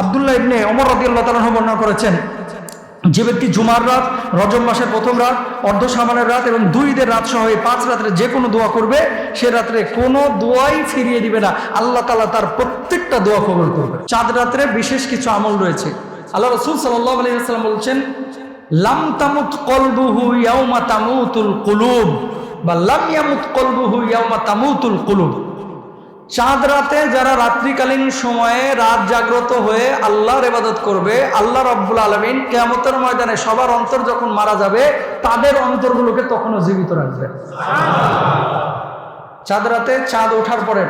আবদুল্লাহ ইবনে অমর রাদি আল্লাহ তালাহ বর্ণনা করেছেন, যে ব্যক্তি জুমার রাত, রজব মাসের প্রথম রাত, অর্ধ সামানের রাত এবং দুই ঈদের রাত সহ পাঁচ রাত্রে যে কোনো দোয়া করবে, সে রাত্রে কোনো দোয়াই ফিরিয়ে দিবে না। আল্লাহ তালা তার প্রত্যেকটা দোয়া কবল করবে। চাঁদ রাত্রে বিশেষ কিছু আমল রয়েছে। আল্লাহ রসুল আলহিহাস্লাম বলছেন, লাম তামুত কলবুহু ইয়াউমা তামুতুল কুলুব বা লাম ইয়ামুত কলবুহু ইয়াউমা তামুতুল কুলুব। চাঁদ রাতে যারা রাত্রিকালীন সময়ে রাত জাগ্রত হয়ে আল্লাহর ইবাদত করবে, আল্লাহ রব্বুল আলমিন কেয়ামতের ময়দানে সবার অন্তর যখন মারা যাবে, তাদের অন্তরগুলোকে তখনও জীবিত রাখবে। চাঁদ রাতে চাঁদ ওঠার পরে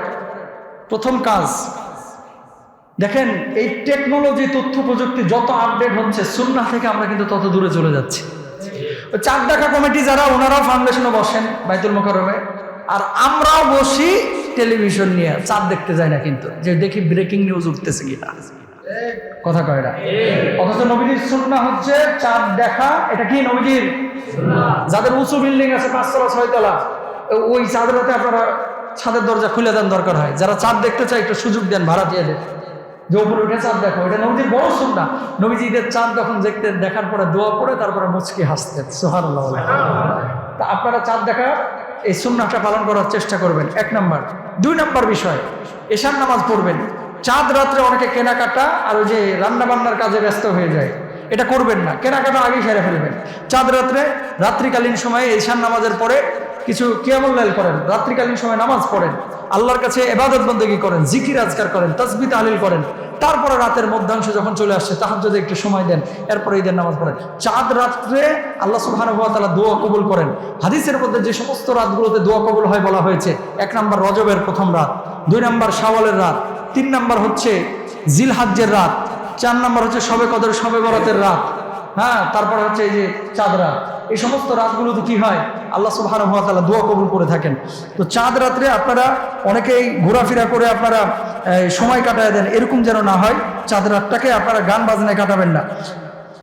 প্রথম কাজ, দেখেন এই টেকনোলজি, তথ্য প্রযুক্তি যত আপডেট হচ্ছে সুন্না থেকে আমরা কিন্তু তত দূরে চলে যাচ্ছি। চাঁদ দেখা কমিটি যারা, ওনারাও ফাউন্ডেশনে বসেন বাইতুল মোকারমে আর আমরাও বসি টেলিভিশন নিয়ে চাঁদ দেখতে যায় না কিন্তু, যে দেখি ব্রেকিং নিউজ উঠতেছে কিনা কথা কয় না। অথচ নবীজির সুন্না হচ্ছে চাঁদ দেখা, এটা কি নবীজির? যাদের উঁচু বিল্ডিং আছে, পাঁচতলা, ছয়তলা, ওই চাঁদ রাতে আপনারা ছাদের দরজা খুলে দেন দরকার হয়। যারা চাঁদ দেখতে চায়, একটু সুযোগ দেন, ভাড়া দিয়ে দেন। যে উপরে উঠে চাঁদ দেখো, এটা নবীজির বড় সুন্না নবীজি চাঁদ যখন দেখতেন দেখার পরে দোয়া পড়ে, তারপরে মুচকি হাসতেন সোহান তা আপনারা চাঁদ দেখা এই সুন্নাটা পালন করার চেষ্টা করবেন। এক নাম্বার। দুই নাম্বার বিষয়, এশার নামাজ পড়বেন। চাঁদ রাত্রে অনেকে কেনাকাটা আর ওই যে রান্না বান্নার কাজে ব্যস্ত হয়ে যায়। এটা করবেন না। কেনাকাটা আগেই সেরে ফেলবেন। চাঁদ রাত্রে রাত্রিকালীন সময়ে ঈশান নামাজের পরে কিছু কিয়ামুল্লাইল করেন। রাত্রিকালীন সময় নামাজ পড়েন। আল্লাহর কাছে এবাদত বন্দী করেন, জিকির আজকার করেন তসবি তাহলিল করেন। তারপরে রাতের মধ্যাংশ যখন চলে আসছে তাহার যদি একটু সময় দেন, এরপরে ঈদের নামাজ পড়েন। চাঁদ রাত্রে আল্লাহ সুবাহানুভাতালা দোয়া কবুল করেন। হাদিসের মধ্যে যে সমস্ত রাতগুলোতে দোয়া কবুল হয় বলা হয়েছে, এক নম্বর রজবের প্রথম রাত, দুই নম্বর শাওয়ালের রাত, তিন নম্বর হচ্ছে জিলহাজ্জের রাত, চার নম্বর হচ্ছে সবে কদর, সবে বরাতের রাত হ্যাঁ তারপরে হচ্ছে এই যে চাঁদ রাত। এই সমস্ত রাতগুলোতে কি হয়? আল্লাহ সুবহান তাআলা দোয়া কবুল করে থাকেন। তো চাঁদ রাত্রে আপনারা অনেকেই ঘোরাফেরা করে আপনারা সময় কাটায় দেন, এরকম যেন না হয় চাঁদ রাতটাকে আপনারা গান বাজনায় কাটাবেন না।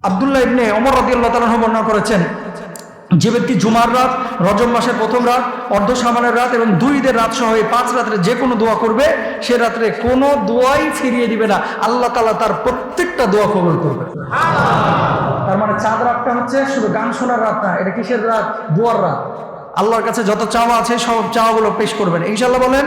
আবদুল্লাহ ইবনে ওমর রাদিয়াল্লাহু তাআলা বর্ণনা করেছেন, যে ব্যক্তি জুমার রাত, রজব মাসের প্রথম রাত, অর্ধ সামানের রাত এবং দুই ঈদের রাত সহ পাঁচ রাত্রে যে কোনো দোয়া করবে, সে রাত্রে কোনো দোয়াই ফিরিয়ে দিবে না। আল্লাহ তালা তার প্রত্যেকটা দোয়া কবল করবে মানে চাঁদ রাতটা হচ্ছে শুধু গান শোনার রাত না, এটা কিসের রাত? দোয়ার রাত। আল্লাহর কাছে যত চাওয়া আছে সব চাওয়াগুলো পেশ করবেন। ইনশাল্লাহ বলেন?